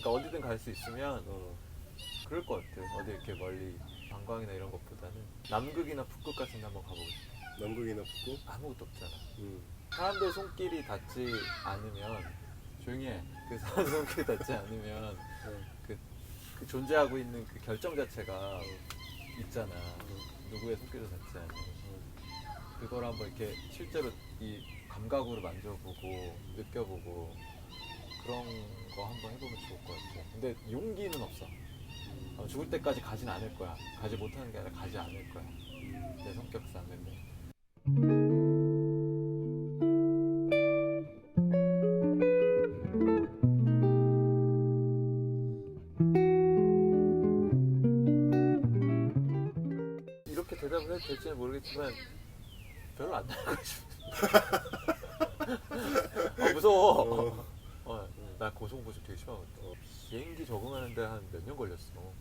그러니까 어디든 갈 수 있으면 어. 그럴 것 같아요. 어디 이렇게 멀리 관광이나 이런 것보다는 남극이나 북극 같은 데 한번 가보고 싶어요. 남극이나 북극? 아무것도 없잖아. 음. 사람들 손길이 닿지 않으면 조용히 해. 그 사람 손길이 닿지 않으면 어. 그, 그 존재하고 있는 그 결정 자체가 있잖아. 누구의 손길도 닿지 않는. 그걸 한번 이렇게 실제로 이 감각으로 만져보고 느껴보고 그런 거 한번 해보면 좋을 것 같아. 근데 용기는 없어. 어, 죽을 때까지 가진 않을 거야. 가지 못하는 게 아니라 가지 않을 거야. 내 성격 이렇게 대답을 해도 될지는 모르겠지만 별로 안 나가고 싶어. 아 무서워. 어, 나 고소공포증 되게 심하거든. 비행기 적응하는데 한 몇 년 걸렸어.